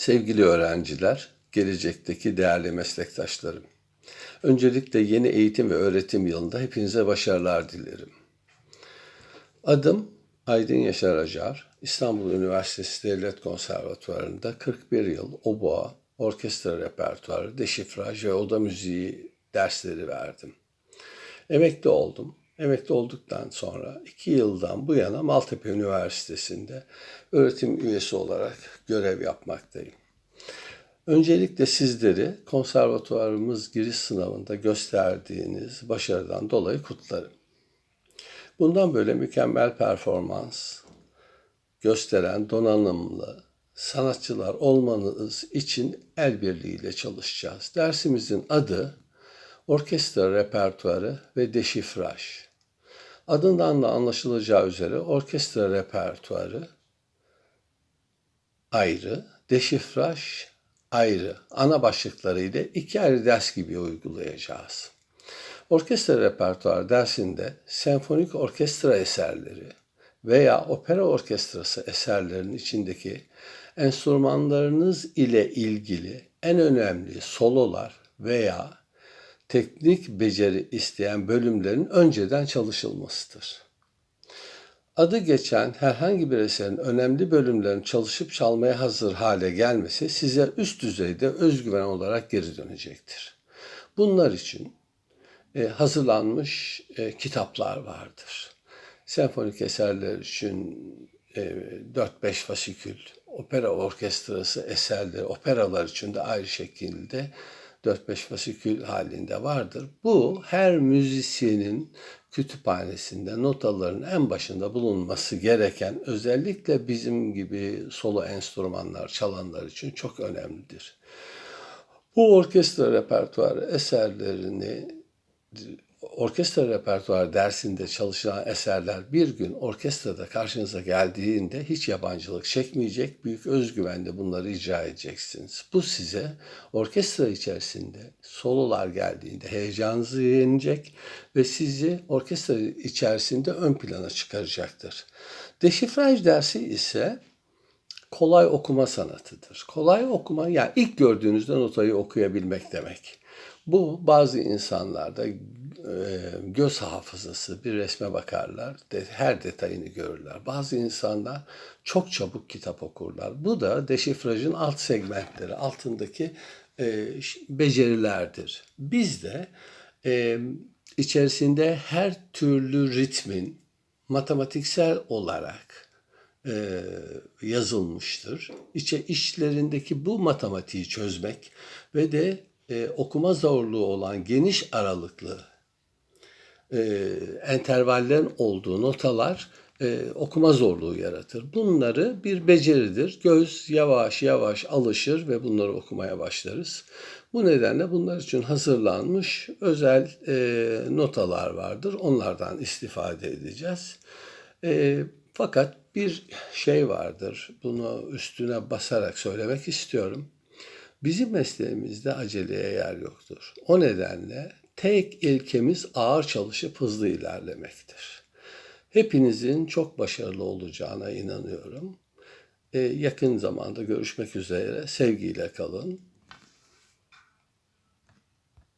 Sevgili öğrenciler, gelecekteki değerli meslektaşlarım. Öncelikle yeni eğitim ve öğretim yılında hepinize başarılar dilerim. Adım Aydın Yaşar Acar. İstanbul Üniversitesi Devlet Konservatuvarı'nda 41 yıl oboa, orkestra repertuarı, deşifraj ve oda müziği dersleri verdim. Emekli oldum. Emekli olduktan sonra iki yıldan bu yana Maltepe Üniversitesi'nde öğretim üyesi olarak görev yapmaktayım. Öncelikle sizleri konservatuvarımız giriş sınavında gösterdiğiniz başarıdan dolayı kutlarım. Bundan böyle mükemmel performans gösteren donanımlı sanatçılar olmanız için el birliğiyle çalışacağız. Dersimizin adı orkestra repertuarı ve deşifraj. Adından da anlaşılacağı üzere orkestra repertuarı ayrı, deşifraj ayrı. Ana başlıklarıyla iki ayrı ders gibi uygulayacağız. Orkestra repertuarı dersinde senfonik orkestra eserleri veya opera orkestrası eserlerinin içindeki enstrümanlarınız ile ilgili en önemli sololar veya teknik beceri isteyen bölümlerin önceden çalışılmasıdır. Adı geçen herhangi bir eserin önemli bölümlerin çalışıp çalmaya hazır hale gelmesi size üst düzeyde özgüven olarak geri dönecektir. Bunlar için e, hazırlanmış e, kitaplar vardır. Senfonik eserler için e, 4-5 fasikül, opera orkestrası eserleri, operalar için de ayrı şekilde 4-5 fasikül halinde vardır. Bu her müzisyenin kütüphanesinde notaların en başında bulunması gereken özellikle bizim gibi solo enstrümanlar çalanlar için çok önemlidir. Bu orkestra repertuarı eserlerini orkestra repertuar dersinde çalışılan eserler bir gün orkestrada karşınıza geldiğinde hiç yabancılık çekmeyecek, büyük özgüvenle bunları icra edeceksiniz. Bu size orkestra içerisinde sololar geldiğinde heyecanınızı yenecek ve sizi orkestra içerisinde ön plana çıkaracaktır. Deşifraj dersi ise kolay okuma sanatıdır. Kolay okuma yani ilk gördüğünüzde notayı okuyabilmek demek. Bu bazı insanlarda e, göz hafızası bir resme bakarlar, her detayını görürler. Bazı insanlar çok çabuk kitap okurlar. Bu da deşifrajın alt segmentleri, altındaki e, becerilerdir. Biz de e, içerisinde her türlü ritmin matematiksel olarak yazılmıştır. İçe işlerindeki bu matematiği çözmek ve de e, okuma zorluğu olan geniş aralıklı e, entervallerin olduğu notalar e, okuma zorluğu yaratır. Bunları bir beceridir. Göz yavaş yavaş alışır ve bunları okumaya başlarız. Bu nedenle bunlar için hazırlanmış özel e, notalar vardır. Onlardan istifade edeceğiz. E, fakat bir şey vardır. Bunu üstüne basarak söylemek istiyorum. Bizim mesleğimizde aceleye yer yoktur. O nedenle tek ilkemiz ağır çalışıp hızlı ilerlemektir. Hepinizin çok başarılı olacağına inanıyorum. Ee, yakın zamanda görüşmek üzere. Sevgiyle kalın.